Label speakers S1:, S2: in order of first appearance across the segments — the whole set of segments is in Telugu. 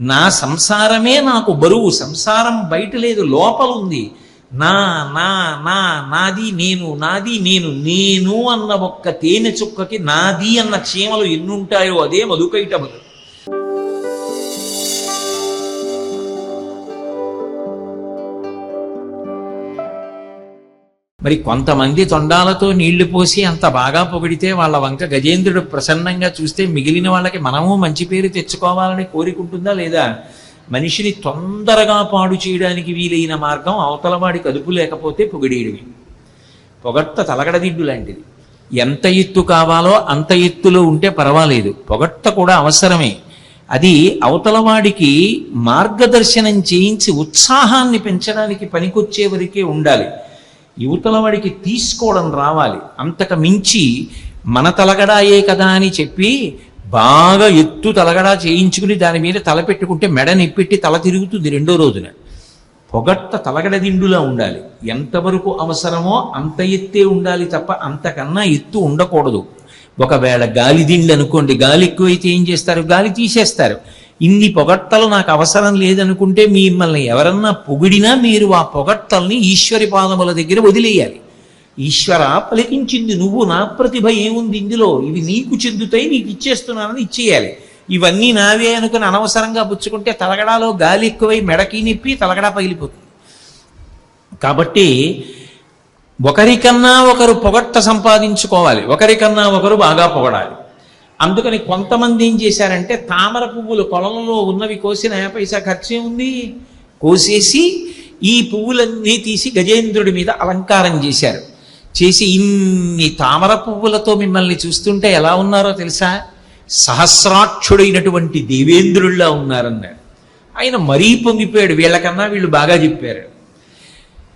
S1: నా సంసారమే నాకు బరువు సంసారం బయట లేదు లోపల ఉంది. నా నా నా నాది నేను నాది నేను నేను అన్న ఒక్క తేనె చుక్కకి నాది అన్న చీమలు ఎన్నుంటాయో అదే మధుకైటములు మరి కొంతమంది తొండాలతో నీళ్ళు పోసి అంత బాగా పొగిడితే వాళ్ళ వంక గజేంద్రుడు ప్రసన్నంగా చూస్తే మిగిలిన వాళ్ళకి మనము మంచి పేరు తెచ్చుకోవాలని కోరికుంటుందా లేదా? మనిషిని తొందరగా పాడు చేయడానికి వీలైన మార్గం అవతలవాడికి అదుపు లేకపోతే పొగిడేయడమే. పొగట్ట తలగడదిడ్డు లాంటిది. ఎంత ఎత్తు కావాలో అంత ఎత్తులో ఉంటే పర్వాలేదు. పొగట్ట కూడా అవసరమే. అది అవతలవాడికి మార్గదర్శనం చేయించి ఉత్సాహాన్ని పెంచడానికి పనికొచ్చే వరకే ఉండాలి. యువతల వాడికి తీసుకోవడం రావాలి. అంతకు మించి మన తలగడాయే కదా అని చెప్పి బాగా ఎత్తు తలగడా చేయించుకుని దాని మీద తల పెట్టుకుంటే మెడ నిప్పెట్టి తల తిరుగుతుంది రెండో రోజున. పొగట్ట తలగడ దిండులా ఉండాలి. ఎంతవరకు అవసరమో అంత ఎత్తే ఉండాలి తప్ప అంతకన్నా ఎత్తు ఉండకూడదు. ఒకవేళ గాలి దిండు అనుకోండి గాలి ఎక్కువైతే ఏం చేస్తారు? గాలి తీసేస్తారు. ఇన్ని పొగట్టలు నాకు అవసరం లేదనుకుంటే మిమ్మల్ని ఎవరన్నా పొగిడినా మీరు ఆ పొగట్టల్ని ఈశ్వరి పాదముల దగ్గర వదిలేయాలి. ఈశ్వర పలికించింది నువ్వు నా ప్రతిభ ఏముంది ఇందులో? ఇవి నీకు చెందుతాయి నీకు ఇచ్చేస్తున్నానని ఇచ్చేయాలి. ఇవన్నీ నావే అనుకుని అనవసరంగా పుచ్చుకుంటే తలగడాలో గాలి ఎక్కువై మెడకి నిప్పి తలగడా పగిలిపోతుంది. కాబట్టి ఒకరికన్నా ఒకరు పొగట్ట సంపాదించుకోవాలి. ఒకరికన్నా ఒకరు బాగా పొగడాలి. అందుకని కొంతమంది ఏం చేశారంటే తామర పువ్వులు కొలంలో ఉన్నవి కోసిన పైసా ఖర్చే ఉంది. కోసేసి ఈ పువ్వులన్నీ తీసి గజేంద్రుడి మీద అలంకారం చేశారు. చేసి ఇన్ని తామర పువ్వులతో మిమ్మల్ని చూస్తుంటే ఎలా ఉన్నారో తెలుసా? సహస్రాక్షుడైనటువంటి దేవేంద్రుల్లా ఉన్నారన్నాడు ఆయన మరీ పొంగిపోయాడు. వీళ్ళకన్నా వీళ్ళు బాగా చెప్పారు.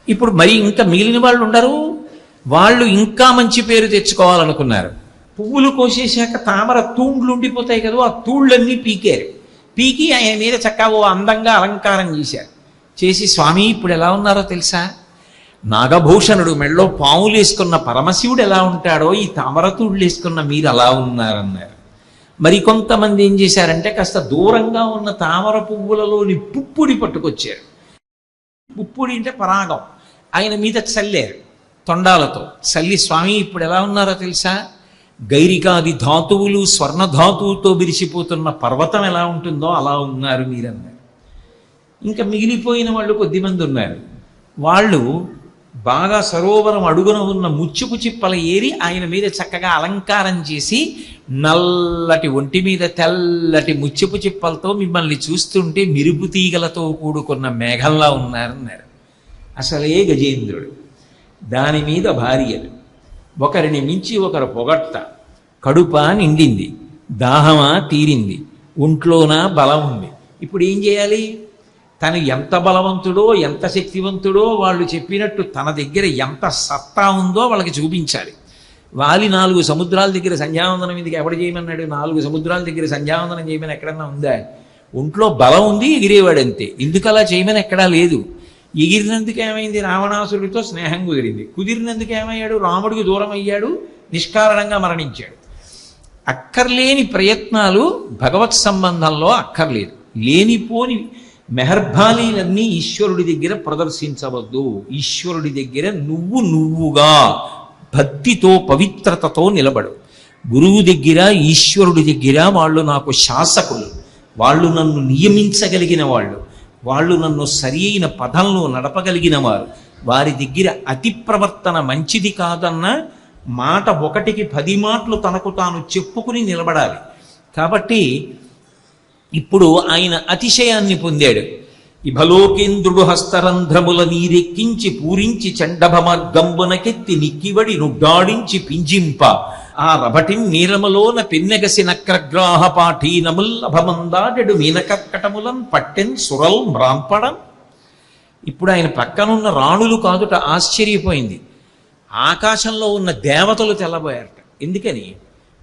S1: ఇప్పుడు మరి ఇంకా మిగిలిన వాళ్ళు ఉండరు. వాళ్ళు ఇంకా మంచి పేరు తెచ్చుకోవాలనుకున్నారు. పువ్వులు కోసేశాక తామర తూండ్లు ఉండిపోతాయి కదా ఆ తూళ్ళన్నీ పీకారు. పీకి ఆయన మీద చక్కగా ఓ అందంగా అలంకారం చేశారు. చేసి స్వామి ఇప్పుడు ఎలా ఉన్నారో తెలుసా? నాగభూషణుడు మెళ్ళో పాములు వేసుకున్న పరమశివుడు ఎలా ఉంటాడో ఈ తామర తూళ్ళు వేసుకున్న మీరు అలా ఉన్నారన్నారు. మరి కొంతమంది ఏం చేశారంటే కాస్త దూరంగా ఉన్న తామర పువ్వులలోని పుప్పుడి పట్టుకొచ్చారు. పుప్పుడి అంటే పరాగం. ఆయన మీద చల్లారు తొండాలతో. చల్లి స్వామి ఇప్పుడు ఎలా ఉన్నారో తెలుసా? గైరికాది ధాతువులు స్వర్ణ ధాతువుతో విరిసిపోతున్న పర్వతం ఎలా ఉంటుందో అలా ఉన్నారు మీరన్నారు ఇంకా మిగిలిపోయిన వాళ్ళు కొద్దిమంది ఉన్నారు. వాళ్ళు బాగా సరోవరం అడుగున ఉన్న ముచ్చుపు చిప్పల ఏరి ఆయన మీద చక్కగా అలంకారం చేసి నల్లటి ఒంటి మీద తెల్లటి ముచ్చుపు చిప్పలతో మిమ్మల్ని చూస్తుంటే మిరుపు తీగలతో కూడుకున్న మేఘంలా ఉన్నారన్నారు. అసలే గజేంద్రుడు. దాని మీద భార్యలు. ఒకరిని మించి ఒకరు పొగట్ట కడుప నిండింది దాహమా తీరింది ఒంట్లోనా బలం ఉంది. ఇప్పుడు ఏం చేయాలి? తను ఎంత బలవంతుడో ఎంత శక్తివంతుడో వాళ్ళు చెప్పినట్టు తన దగ్గర ఎంత సత్తా ఉందో వాళ్ళకి చూపించాలి. వాలి నాలుగు సముద్రాల దగ్గర సంధ్యావందనం ఎందుకు ఎవడు చేయమన్నాడు? నాలుగు సముద్రాల దగ్గర సంధ్యావందనం చేయమని ఎక్కడన్నా ఉందా? ఒంట్లో బలం ఉంది ఎగిరేవాడంతే. ఎందుకు అలా చేయమని ఎక్కడా లేదు. ఎగిరినందుకు ఏమైంది? రావణాసురుడితో స్నేహం కుదిరింది. కుదిరినందుకు ఏమయ్యాడు? రాముడికి దూరం అయ్యాడు. నిష్కారణంగా మరణించాడు. అక్కర్లేని ప్రయత్నాలు భగవత్ సంబంధంలో అక్కర్లేదు. లేనిపోని మెహర్భాలీలన్నీ ఈశ్వరుడి దగ్గర ప్రదర్శించవద్దు. ఈశ్వరుడి దగ్గర నువ్వు నువ్వుగా భక్తితో పవిత్రతతో నిలబడు. గురువు దగ్గర ఈశ్వరుడి దగ్గర వాళ్ళు నాకు శాసకులు. వాళ్ళు నన్ను నియమించగలిగిన వాళ్ళు. వాళ్ళు నన్ను సరి అయిన పదంలో నడపగలిగిన వారు వారి దగ్గర అతి ప్రవర్తన మంచిది కాదన్న మాట ఒకటికి పది మాటలు తనకు తాను చెప్పుకుని నిలబడాలి. కాబట్టి ఇప్పుడు ఆయన అతిశయాన్ని పొందాడు. ఇభలోకేంద్రుడు హస్తరంధ్రముల నీరెక్కించి పూరించి చండభ మార్గంబునకెత్తి నిక్కివడి నుడ్డాడించి పింజింప. ఆ రభటిం నీరములోన పిన్నెగసి నక్రగ్రాహ పాఠీనముల్లభమందాడెడు మీనకక్కటములం పట్టెన్ సురల్ మ్రాంపడం ఇప్పుడు ఆయన పక్కనున్న రాణులు కాదుట ఆశ్చర్యపోయింది. ఆకాశంలో ఉన్న దేవతలు తెల్లబోయారట. ఎందుకని?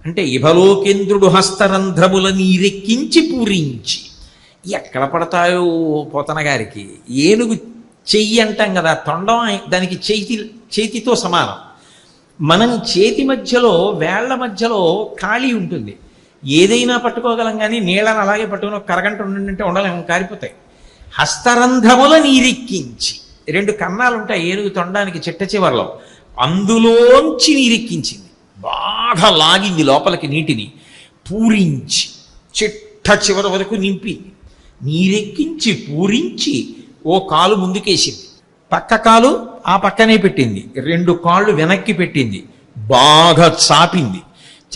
S1: అంటే ఇభలోకేంద్రుడు హస్తరంధ్రముల నీరెక్కించి పూరించి. ఎక్కడ పడతాయో పోతన గారికి? ఏనుగు చెయ్యి అంటాం కదా తొండం దానికి చేతి చేతితో సమానం. మనం చేతి మధ్యలో వేళ్ళ మధ్యలో ఖాళీ ఉంటుంది. ఏదైనా పట్టుకోగలం కానీ నీళ్ళని అలాగే పట్టుకుని కరగంట ఉండంటే ఉండలేము కారిపోతాయి. హస్తరంధ్రముల నీరెక్కించి రెండు కన్నాలు ఉంటాయి ఏనుగు తొండానికి చిట్ట చివరిలో. అందులోంచి నీరెక్కించింది. బాగా లాగింది లోపలికి నీటిని. పూరించి చిట్ట చివరి వరకు నింపింది. నీరెక్కించి పూరించి ఓ కాలు ముందుకేసింది. పక్క కాలు ఆ పక్కనే పెట్టింది. రెండు కాళ్ళు వెనక్కి పెట్టింది. బాగా చాపింది.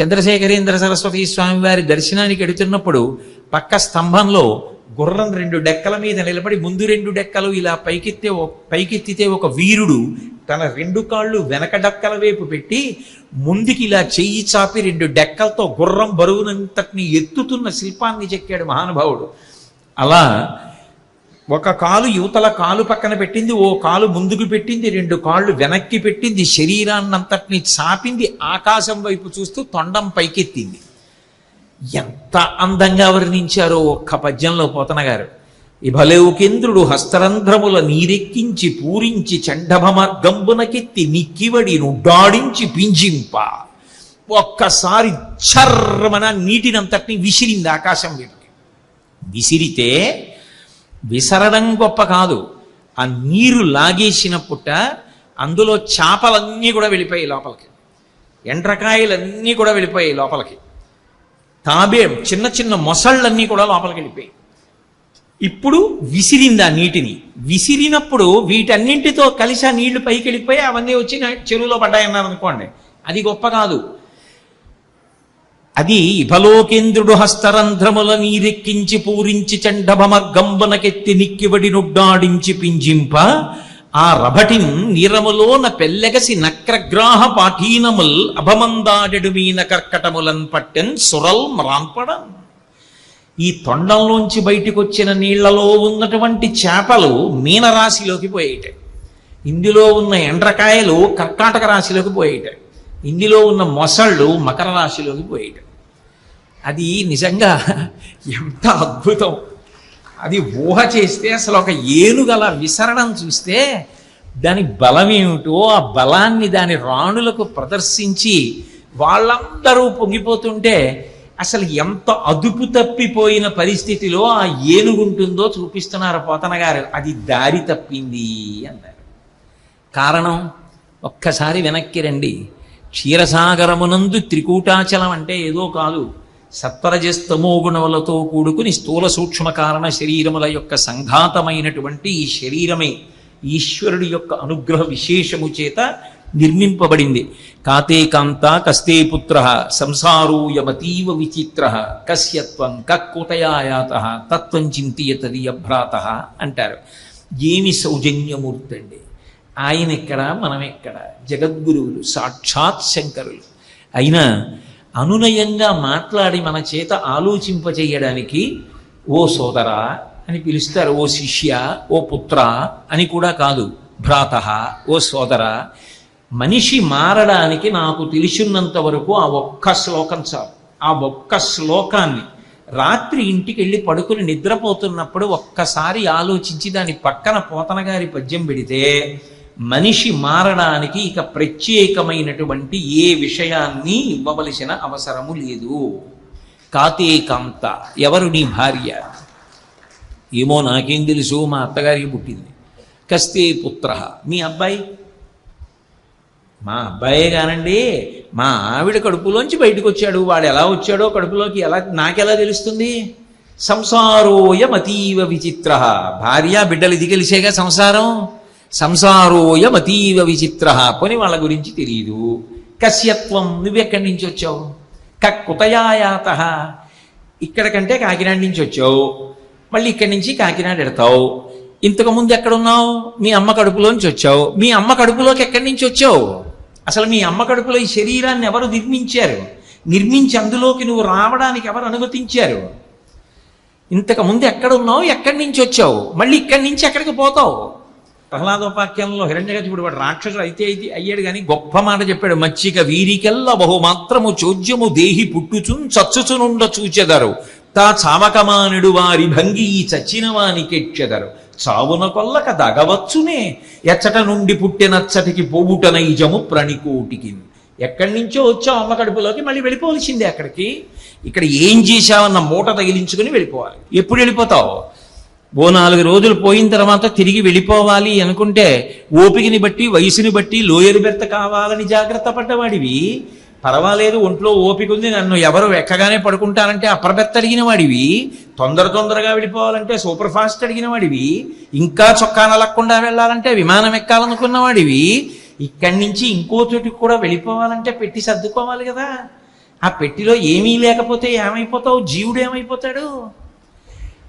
S1: చంద్రశేఖరేంద్ర సరస్వతి స్వామి వారి దర్శనానికి ఎడుతున్నప్పుడు పక్క స్తంభంలో గుర్రం రెండు డెక్కల మీద నిలబడి ముందు రెండు డెక్కలు ఇలా పైకెత్తే పైకెత్తితే ఒక వీరుడు తన రెండు కాళ్ళు వెనక డెక్కల వైపు పెట్టి ముందుకి ఇలా చెయ్యి చాపి రెండు డెక్కలతో గుర్రం బరువునంతటిని ఎత్తుతున్న శిల్పాన్ని చెక్కాడు మహానుభావుడు. అలా ఒక కాలు యువతల కాలు పక్కన పెట్టింది ఓ కాలు ముందుకు పెట్టింది రెండు కాళ్ళు వెనక్కి పెట్టింది శరీరాన్నంతటిని చాపింది ఆకాశం వైపు చూస్తూ తొండం పైకెత్తింది. ఎంత అందంగా వర్ణించారో ఒక్క పద్యంలో పోతన గారు. ఇభలేవుకేంద్రుడు హస్తరంధ్రముల నీరెక్కించి పూరించి చండభమర్గంబునకెత్తి నిక్కివడి నుడ్డాడించి పింజింప. ఒక్కసారి చర్మన నీటినంతటిని విసిరింది ఆకాశం వైపుకి విసిరితే విసరడం గొప్ప కాదు. ఆ నీరు లాగేసినప్పుట అందులో చేపలన్నీ కూడా వెళ్ళిపోయాయి లోపలికి. ఎండ్రకాయలన్నీ కూడా వెళ్ళిపోయాయి లోపలికి. తాబే చిన్న చిన్న మొసళ్ళన్నీ కూడా లోపలికి వెళ్ళిపోయాయి ఇప్పుడు విసిరింది ఆ నీటిని. విసిరినప్పుడు వీటన్నింటితో కలిసి ఆ నీళ్ళు పైకి వెళ్ళిపోయి అవన్నీ వచ్చి చెరువులో పడ్డాయన్నారు అనుకోండి అది గొప్ప కాదు. అది ఇభలోకేంద్రుడు హస్తరంధ్రముల నీరెక్కించి పూరించి చండభమర్గంబనకెత్తి నిక్కివడి నుడ్డాడించి పింజింప ఆ రభటిం నీరములోన పెల్లెగసి నక్రగ్రాహ పాఠీనముల్ అభమందాడెడు మీన కర్కటములన్ పట్టెన్ సురల్ మ్రాన్పడం ఈ తొండంలోంచి బయటికి వచ్చిన నీళ్ళలో ఉన్నటువంటి చేపలు మీనరాశిలోకి పోయేట ఇందులో ఉన్న ఎండ్రకాయలు కర్కాటక రాశిలోకి పోయేటాయి. ఇందులో ఉన్న మొసళ్ళు మకర రాశిలోకి పోయేట. అది నిజంగా ఎంత అద్భుతం. అది ఊహ చేస్తే అసలు ఒక ఏనుగల విసరడం చూస్తే దాని బలం ఏమిటో ఆ బలాన్ని దాని రాణులకు ప్రదర్శించి వాళ్ళందరూ పొంగిపోతుంటే అసలు ఎంత అదుపు తప్పిపోయిన పరిస్థితిలో ఆ ఏనుగుంటుందో చూపిస్తున్నారు పోతన గారు అది దారి తప్పింది అన్నారు. కారణం ఒక్కసారి వెనక్కి రండి. క్షీరసాగరమునందు త్రికూటాచలం అంటే ఏదో కాదు. సత్వరజస్తమోగుణములతో కూడుకుని స్థూల సూక్ష్మ కారణ శరీరముల యొక్క సంఘాతమైనటువంటి ఈ శరీరమే ఈశ్వరుడి యొక్క అనుగ్రహ విశేషము చేత నిర్మింపబడింది. కాతే కాంత కస్తే పుత్ర సంసారోయమతీవ విచిత్ర కస్యత్వం కక్కుతయాయాత తత్వం చింతియతదియభ్రాత అంటారు. ఏమి సౌజన్యమూర్తి అండి ఆయన ఇక్కడ మనం ఇక్కడ జగద్గురువులు సాక్షాత్ శంకరులు. అయినా అనునయంగా మాట్లాడి మన చేత ఆలోచింపచేయడానికి ఓ సోదరా అని పిలుస్తారు ఓ శిష్య ఓ పుత్ర అని కూడా కాదు. భ్రాత ఓ సోదర మనిషి మారడానికి నాకు తెలిసినంత వరకు ఆ ఒక్క శ్లోకం చాలు. ఆ ఒక్క శ్లోకాన్ని రాత్రి ఇంటికి వెళ్ళి పడుకుని నిద్రపోతున్నప్పుడు ఒక్కసారి ఆలోచించి దాని పక్కన పోతన గారి పద్యం పెడితే మనిషి మారడానికి ఇక ప్రత్యేకమైనటువంటి ఏ విషయాన్ని ఇవ్వవలసిన అవసరము లేదు. కాతే కాంత ఎవరు నీ భార్య? ఏమో నాకేం తెలుసు మా అత్తగారికి పుట్టింది. కస్తే పుత్ర మీ అబ్బాయి? మా అబ్బాయే కానండి మా ఆవిడ కడుపులోంచి బయటకు వచ్చాడు వాడు ఎలా వచ్చాడో కడుపులోకి ఎలా నాకెలా తెలుస్తుంది? సంసారోయమతీవ విచిత్ర భార్య బిడ్డలు ఇది కలిసేగా సంసారం? సంసారోయమతీవ విచిత్ర కొని వాళ్ళ గురించి తెలియదు కశ్యత్వం నువ్వెక్కడి నుంచి వచ్చావు? కుతయాయాత ఇక్కడ కంటే కాకినాడ నుంచి వచ్చావు. మళ్ళీ ఇక్కడి నుంచి కాకినాడ ఎడతావు. ఇంతకు ముందు ఎక్కడున్నావు? మీ అమ్మ కడుపులోంచి వచ్చావు. మీ అమ్మ కడుపులోకి ఎక్కడి నుంచి వచ్చావు? అసలు మీ అమ్మ కడుపులో ఈ శరీరాన్ని ఎవరు నిర్మించారు? నిర్మించి అందులోకి నువ్వు రావడానికి ఎవరు అనుమతించారు? ఇంతకు ముందు ఎక్కడున్నావు? ఎక్కడి నుంచి వచ్చావు? మళ్ళీ ఇక్కడి నుంచి ఎక్కడికి పోతావు? ప్రహ్లాదోపాఖ్యంలో హిరణ్యగతిపుడు వాడు రాక్షసుడు అయితే అయితే అయ్యాడు కానీ గొప్ప మాట చెప్పాడు. మచ్చిక వీరికెల్ల బహుమాత్రము చోద్యము దేహి పుట్టుచున్ చచ్చుచునుండ చూచెదరు. తా చావకమానుడు వారి భంగి ఈ చచ్చిన వానికెచ్చెదరు చావున కొల్లక దగవచ్చునే. ఎచ్చట నుండి పుట్టినచ్చటికి పోవుట నైజము ప్రణికోటికి ఎక్కడి నుంచో వచ్చావు అమ్మ కడుపులోకి మళ్ళీ వెళ్ళిపోవలసిందే అక్కడికి. ఇక్కడ ఏం చేశావన్న మూట తగిలించుకుని వెళ్ళిపోవాలి. ఎప్పుడు వెళ్ళిపోతావు? ఓ నాలుగు రోజులు పోయిన తర్వాత తిరిగి వెళ్ళిపోవాలి అనుకుంటే ఓపికని బట్టి వయసుని బట్టి లోయరు బెర్త కావాలని జాగ్రత్త పడ్డవాడివి. పర్వాలేదు ఒంట్లో ఓపిక ఉంది నన్ను ఎవరు ఎక్కగానే పడుకుంటానంటే అప్రబెత్త అడిగిన వాడివి. తొందర తొందరగా వెళ్ళిపోవాలంటే సూపర్ ఫాస్ట్ అడిగిన వాడివి. ఇంకా చొక్కా నలక్కుండా వెళ్ళాలంటే విమానం ఎక్కాలనుకున్న వాడివి. ఇక్కడి నుంచి ఇంకో చోటికి కూడా వెళ్ళిపోవాలంటే పెట్టి సర్దుకోవాలి కదా. ఆ పెట్టిలో ఏమీ లేకపోతే ఏమైపోతావు? జీవుడు ఏమైపోతాడు?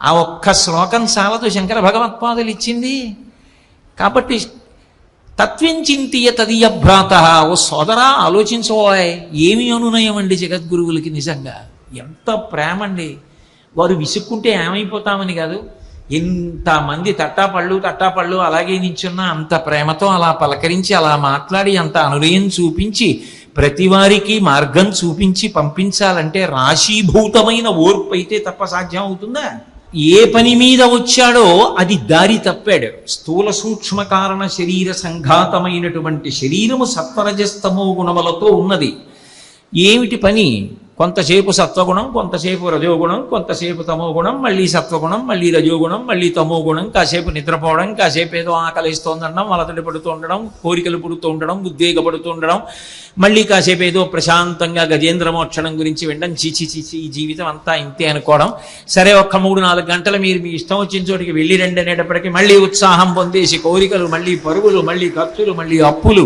S1: ఆ ఒక్క శ్లోకం చాలదు శంకర భగవత్పాదులు ఇచ్చింది. కాబట్టి తత్వించింతియ తదియ భ్రాత ఓ సోదరా ఆలోచించబోయ్ ఏమి అనునయం అండి జగద్గురువులకి నిజంగా? ఎంత ప్రేమ అండి వారు విసుక్కుంటే ఏమైపోతామని కాదు. ఎంతమంది తట్టాపళ్ళు తట్టాపళ్ళు అలాగే నించున్న అంత ప్రేమతో అలా పలకరించి అలా మాట్లాడి అంత అనునయం చూపించి ప్రతి వారికి మార్గం చూపించి పంపించాలంటే రాశీభూతమైన ఓర్పు అయితే తప్ప సాధ్యం అవుతుందా? ఏ పని మీద వచ్చాడో అది దారి తప్పాడు. స్థూల సూక్ష్మ కారణ శరీర సంఘాతమైనటువంటి శరీరము సత్వరజస్తమో గుణములతో ఉన్నది. ఏమిటి పని? కొంతసేపు సత్వగుణం కొంతసేపు రజోగుణం కొంతసేపు తమో గుణం మళ్ళీ సత్వగుణం మళ్ళీ రజోగుణం మళ్ళీ తమోగుణం కాసేపు నిద్రపోవడం కాసేపు ఏదో ఆకలిస్తోందనడం వలతడి పడుతూ ఉండడం కోరికలు పుడుతూ ఉండడం ఉద్వేగపడుతూ ఉండడం మళ్ళీ కాసేపు ఏదో ప్రశాంతంగా గజేంద్ర మోక్షణం గురించి వినడం చీచి చీచి ఈ జీవితం అంతా ఇంతే అనుకోవడం. సరే ఒక్క మూడు నాలుగు గంటలు మీరు మీ ఇష్టం వచ్చిన చోటికి వెళ్ళి రండి అనేటప్పటికీ మళ్ళీ ఉత్సాహం పొందేసి కోరికలు మళ్ళీ పరుగులు మళ్ళీ ఖర్చులు మళ్ళీ అప్పులు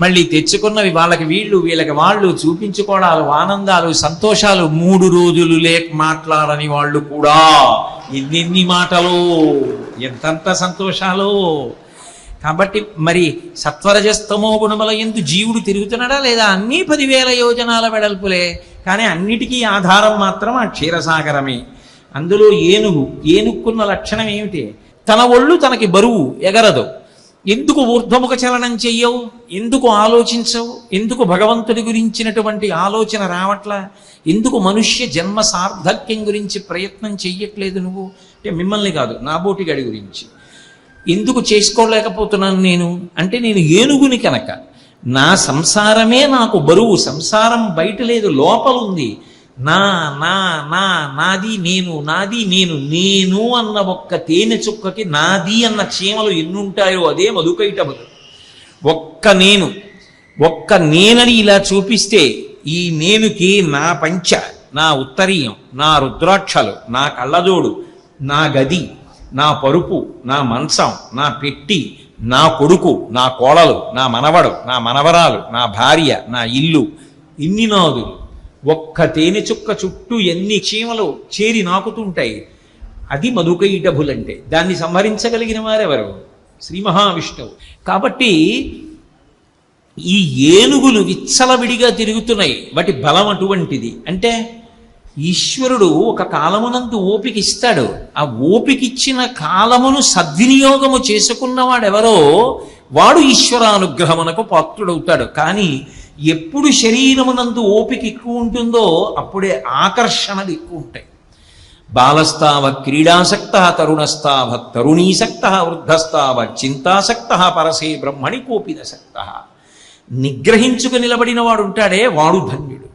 S1: మళ్ళీ తెచ్చుకున్నవి వాళ్ళకి వీళ్ళు వీళ్ళకి వాళ్ళు చూపించుకోవడాలు ఆనందాలు సంతోషాలు మూడు రోజులు లేక మాట్లాడని వాళ్ళు కూడా. ఎన్నెన్ని మాటలు ఎంతంత సంతోషాలు. కాబట్టి మరి సత్వరజస్తమో గుణముల ఎందు జీవుడు తిరుగుతున్నాడా లేదా? అన్నీ పదివేల యోజనాల వెడల్పులే. కానీ అన్నిటికీ ఆధారం మాత్రం ఆ క్షీరసాగరమే. అందులో ఏనుగు ఏనుక్కున్న లక్షణం ఏమిటి? తన ఒళ్ళు తనకి బరువు ఎగరదు. ఎందుకు ఊర్ధ్వముఖ చలనం చెయ్యవు? ఎందుకు ఆలోచించవు? ఎందుకు భగవంతుడి గురించినటువంటి ఆలోచన రావట్లా? ఎందుకు మనుష్య జన్మ సార్థక్యం గురించి ప్రయత్నం చెయ్యట్లేదు నువ్వు? అంటే మిమ్మల్ని కాదు నాబోటిగాడి గురించి. ఎందుకు చేసుకోలేకపోతున్నాను నేను? అంటే నేను ఏనుగుని కనుక. నా సంసారమే నాకు బరువు సంసారం బయట లేదు లోపలుంది నా నా నా నాది నేను నాది నేను నేను అన్న ఒక్క తేనె చుక్కకి నాది అన్న చీమలు ఎన్నుంటాయో అదే మధుకైటములు ఒక్క నేను ఒక్క నేనని ఇలా చూపిస్తే ఈ నేనుకి నా పంచ నా ఉత్తరీయం నా రుద్రాక్షలు నా కళ్ళజోడు నా గది నా పరుపు నా మంచం నా పెట్టి నా కొడుకు నా కోడలు నా మనవడు నా మనవరాలు నా భార్య నా ఇల్లు ఇన్ని నాదులు. ఒక్క తేనె చుక్క చుట్టూ ఎన్ని చీమలు చేరి నాకుతుంటాయి. అది మధుకైటభులంటే. దాన్ని సంహరించగలిగిన వారెవరు? శ్రీ మహావిష్ణువు. కాబట్టి ఈ ఏనుగులు విచ్చలవిడిగా తిరుగుతున్నాయి. వాటి బలం అటువంటిది. అంటే ఈశ్వరుడు ఒక కాలమునందు ఓపిక ఇస్తాడు ఆ ఓపికిచ్చిన కాలమును సద్వినియోగము చేసుకున్నవాడెవరో వాడు ఈశ్వరానుగ్రహమునకు పాత్రుడవుతాడు. కానీ ఎప్పుడు శరీరమునందు ఓపిక ఎక్కువ ఉంటుందో అప్పుడే ఆకర్షణలు ఎక్కువ ఉంటాయి. బాలస్తావ క్రీడాసక్త తరుణస్తావ తరుణీసక్త వృద్ధస్తావ చింతాసక్త పరసే బ్రహ్మణి కోపినసక్త. నిగ్రహించుకు నిలబడిన వాడు ఉంటాడే వాడు ధన్యుడు.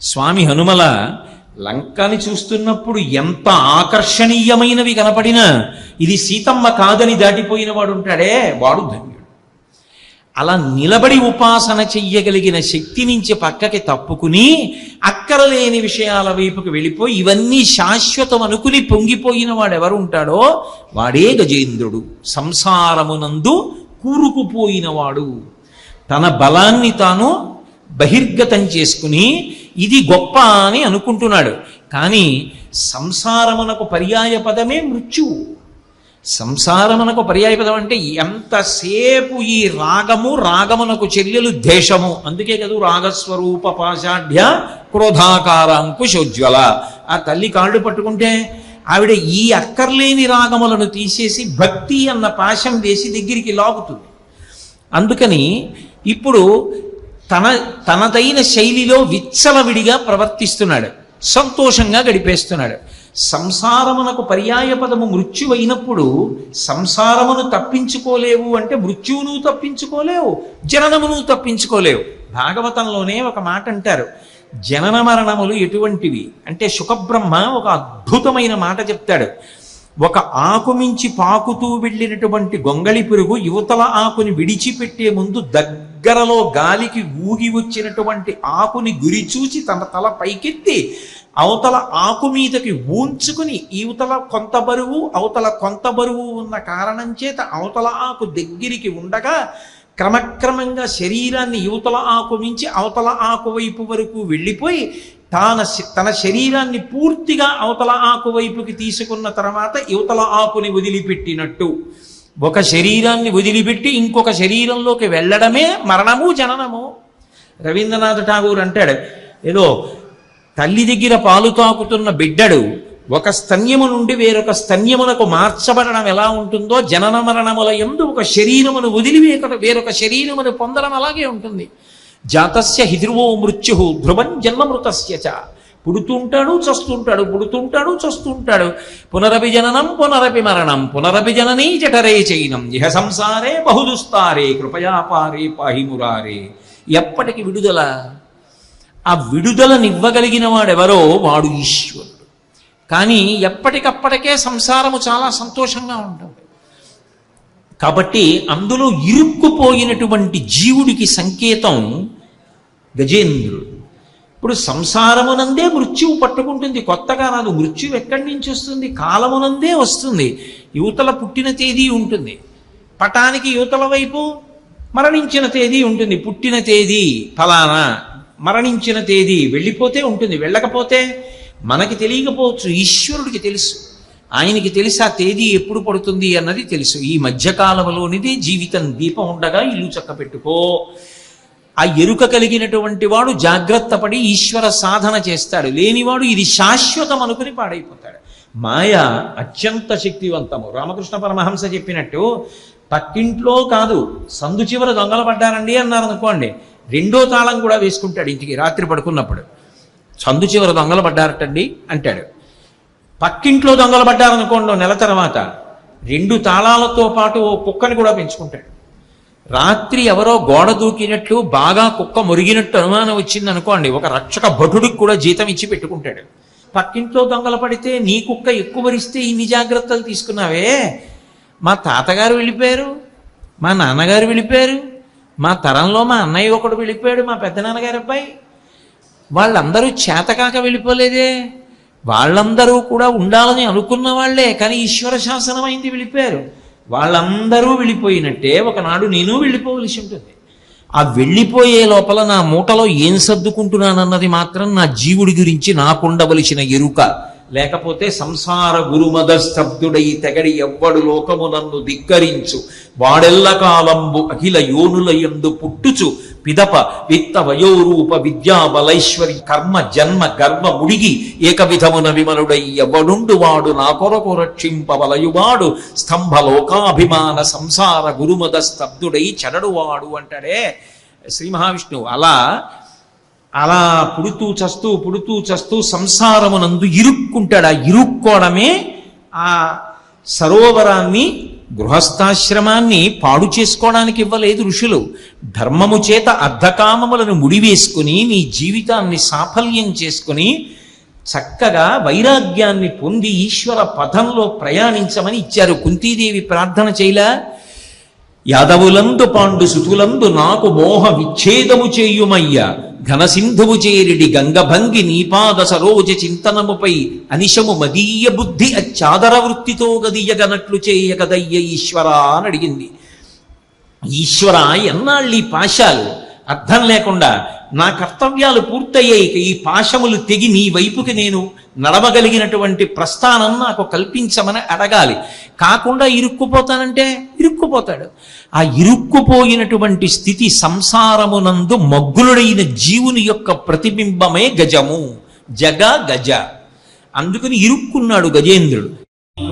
S1: స్వామి హనుమల లంకని చూస్తున్నప్పుడు ఎంత ఆకర్షణీయమైనవి కనపడినా ఇది సీతమ్మ కాదని దాటిపోయిన వాడు ఉంటాడే వాడు ధన్యుడు. అలా నిలబడి ఉపాసన చెయ్యగలిగిన శక్తి నుంచి పక్కకి తప్పుకుని అక్కరలేని విషయాల వైపుకు వెళ్ళిపోయి ఇవన్నీ శాశ్వతం అనుకుని పొంగిపోయిన వాడెవరు ఉంటాడో వాడే గజేంద్రుడు. సంసారమునందు కూరుకుపోయినవాడు. తన బలాన్ని తాను బహిర్గతం చేసుకుని ఇది గొప్ప అని అనుకుంటున్నాడు. కానీ సంసారమునకు పర్యాయ పదమే మృత్యువు. సంసారమునకు పర్యాయ పదం అంటే ఎంతసేపు ఈ రాగము రాగమునకు చెల్లెలు దేశము అందుకే కదూ రాగస్వరూప పాశాఢ్య క్రోధాకారాంకుశోజ్వల ఆ తల్లి కాళ్ళు పట్టుకుంటే ఆవిడ ఈ అక్కర్లేని రాగములను తీసేసి భక్తి అన్న పాశం వేసి దగ్గరికి లాగుతుంది. అందుకని ఇప్పుడు తన తనదైన శైలిలో విచ్చలవిడిగా ప్రవర్తిస్తున్నాడు. సంతోషంగా గడిపేస్తున్నాడు. సంసారమునకు పర్యాయపదము మృత్యువైనప్పుడు సంసారమును తప్పించుకోలేవు అంటే మృత్యువును తప్పించుకోలేవు జననమును తప్పించుకోలేవు. భాగవతంలోనే ఒక మాట అంటారు జనన మరణములు ఎటువంటివి? అంటే సుఖబ్రహ్మ ఒక అద్భుతమైన మాట చెప్తాడు ఒక ఆకు మించి పాకుతూ వెళ్ళినటువంటి గొంగళి పురుగు యువతల ఆకుని విడిచిపెట్టే ముందు దగ్గరలో గాలికి ఊగి వచ్చినటువంటి ఆకుని గురిచూచి తన తల పైకెత్తి అవతల ఆకు మీదకి ఊంచుకుని ఇవతల కొంత బరువు అవతల కొంత బరువు ఉన్న కారణం చేత అవతల ఆకు దగ్గరికి ఉండగా క్రమక్రమంగా శరీరాన్ని యువతల ఆకు మించి అవతల ఆకు వైపు వరకు వెళ్ళిపోయి తాన తన శరీరాన్ని పూర్తిగా అవతల ఆకు వైపుకి తీసుకున్న తర్వాత యువతల ఆకుని వదిలిపెట్టినట్టు. ఒక శరీరాన్ని వదిలిపెట్టి ఇంకొక శరీరంలోకి వెళ్ళడమే మరణము జననము. రవీంద్రనాథ్ ఠాగూర్ అంటాడు ఏదో తల్లి దగ్గర పాలు తాకుతున్న బిడ్డడు ఒక స్తన్యము నుండి వేరొక స్తన్యమునకు మార్చబడడం ఎలా ఉంటుందో జనన మరణముల ఎందు ఒక శరీరమును వదిలి వేరొక వేరొక శరీరమును పొందడం అలాగే ఉంటుంది. జాతస్య హిధ్రువో మృత్యు ధ్రువం జన్మమృతస్య చ. పుడుతుంటాడు చస్తుంటాడు పుడుతుంటాడు చస్తుంటాడు. పునరపి జననం పునరపి మరణం పునరపి జననీ జఠరే చైనం. ఇహ సంసారే బహుదుస్తారే కృపయాపారే పాహిమురారే మురారే. ఎప్పటికి విడుదల? ఆ విడుదలనివ్వగలిగిన వాడెవరో వాడు ఈశ్వరుడు. కానీ ఎప్పటికప్పటికే సంసారము చాలా సంతోషంగా ఉంటుంది కాబట్టి అందులో ఇరుక్కుపోయినటువంటి జీవుడికి సంకేతం గజేంద్రుడు. ఇప్పుడు సంసారమునందే మృత్యువు పట్టుకుంటుంది. కొత్తగా రాదు మృత్యువు ఎక్కడి నుంచి వస్తుంది? కాలమునందే వస్తుంది. యువతల పుట్టిన తేదీ ఉంటుంది. పటానికి యువతల వైపు మరణించిన తేదీ ఉంటుంది. పుట్టిన తేదీ ఫలానా మరణించిన తేదీ వెళ్ళిపోతే ఉంటుంది. వెళ్ళకపోతే మనకి తెలియకపోవచ్చు. ఈశ్వరుడికి తెలుసు. ఆయనకి తెలిసి ఆ తేదీ ఎప్పుడు పడుతుంది అన్నది తెలుసు. ఈ మధ్యకాలంలోనిది జీవితం దీపం ఉండగా ఇల్లు చక్క పెట్టుకో ఆ ఎరుక కలిగినటువంటి వాడు జాగ్రత్త పడి ఈశ్వర సాధన చేస్తాడు. లేనివాడు ఇది శాశ్వతం అనుకుని పాడైపోతాడు. మాయ అత్యంత శక్తివంతము. రామకృష్ణ పరమహంస చెప్పినట్టు పక్కింట్లో కాదు సందు చివర దొంగలు పడ్డారండి అన్నారు అనుకోండి. రెండో తాళం కూడా వేసుకుంటాడు ఇంటికి రాత్రి పడుకున్నప్పుడు. సందు చివర దొంగలు పడ్డారటండి అంటాడు. పక్కింట్లో దొంగలు పడ్డారనుకోండి నెల తర్వాత రెండు తాళాలతో పాటు ఓ కుక్కని కూడా పెంచుకుంటాడు. రాత్రి ఎవరో గోడ దూకినట్లు బాగా కుక్క మురిగినట్టు అనుమానం వచ్చింది అనుకోండి ఒక రక్షక భటుడికి కూడా జీతం ఇచ్చి పెట్టుకుంటాడు. పక్కింట్లో దొంగలు పడితే నీ కుక్క ఎక్కువ వరిస్తే ఇన్ని జాగ్రత్తలు తీసుకున్నావే? మా తాతగారు వెళ్ళిపోయారు మా నాన్నగారు వెళ్ళిపోయారు మా తరంలో మా అన్నయ్య ఒకడు వెళ్ళిపోయాడు మా పెద్దనాన్నగారి అబ్బాయి. వాళ్ళందరూ చేతకాక వెళ్ళిపోలేదే. వాళ్ళందరూ కూడా ఉండాలని అనుకున్న వాళ్ళే కానీ ఈశ్వర శాసనం అయింది వెళ్ళిపోయారు. వాళ్ళందరూ వెళ్ళిపోయినట్టే ఒకనాడు నేను వెళ్ళిపోవలసి ఉంటుంది. ఆ వెళ్ళిపోయే లోపల నా మూటలో ఏం సర్దుకుంటున్నానన్నది మాత్రం నా జీవుడి గురించి నాకుండవలసిన ఎరుక. లేకపోతే సంసార గురుమద స్తబ్దుడై తెగడి ఎవ్వడు లోకము నన్ను ధిక్కరించు. వాడెల్ల కాలంబు అఖిల యోనుల యందు పుట్టుచు. పిదప విత్త వయోరూప విద్యా బలైశ్వరి కర్మ జన్మ గర్వ ముడిగి ఏక విధమున విమలుడై ఎవడుండు వాడు నా కొరకు రక్షింపవలయువాడు స్తంభ లోకాభిమాన సంసార గురుమద స్తబ్దుడై చెడడువాడు అంటాడే శ్రీ మహావిష్ణువు అలా అలా పుడుతూ చస్తూ పుడుతూ చస్తూ సంసారమునందు ఇరుక్కుంటాడు. ఆ ఇరుక్కోవడమే ఆ సరోవరాన్ని గృహస్థాశ్రమాన్ని పాడు చేసుకోవడానికి ఇవ్వలేదు ఋషులు. ధర్మము చేత అర్ధకామములను ముడివేసుకుని నీ జీవితాన్ని సాఫల్యం చేసుకుని చక్కగా వైరాగ్యాన్ని పొంది ఈశ్వర పథంలో ప్రయాణించమని ఇచ్చారు. కుంతీదేవి ప్రార్థన చేయలా? యాదవులందు పాండు సుతులందు నాకు మోహ విచ్ఛేదము చేయుమయ్య. ఘనసింధువు చేరిడి గంగభంగి నీపాద సరోజ చింతనముపై అనిశము మదీయ బుద్ధి అచ్చాదర వృత్తితో గదియగనట్లు చేయగదయ్య ఈశ్వరా అని అడిగింది. ఈశ్వర ఎన్నాళ్ళు ఈ పాశాలు అర్థం లేకుండా నా కర్తవ్యాలు పూర్తయ్యాయి ఈ పాశములు తెగి నీ వైపుకి నేను నడవగలిగినటువంటి ప్రస్థానం నాకు కల్పించమని అడగాలి. కాకుండా ఇరుక్కుపోతానంటే ఇరుక్కుపోతాడు. ఆ ఇరుక్కుపోయినటువంటి స్థితి సంసారమునందు మగ్గులుడైన జీవుని యొక్క ప్రతిబింబమే గజము. జగ గజ. అందుకని ఇరుక్కున్నాడు గజేంద్రుడు.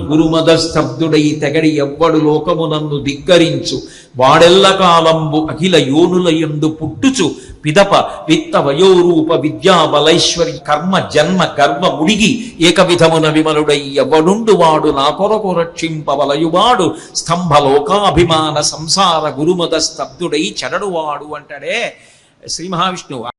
S1: గురుమదస్తబ్దుడై తెగడి ఎవ్వడు లోకమునందు ధిక్కరించు. వాడెల్ల కాలంబు అఖిల యోనుల యందు పుట్టుచు. పిదప విత్త వయోరూప విద్యా బలైశ్వరి కర్మ జన్మ గర్వ ముడిగి ఏకవిధమున విమలుడై ఎవడుండు వాడు నా కొరకు రక్షింపవలయువాడు. స్తంభ లోకాభిమాన సంసార గురుమద స్తబ్దుడై చెడడువాడు అంటాడే శ్రీ మహావిష్ణువు.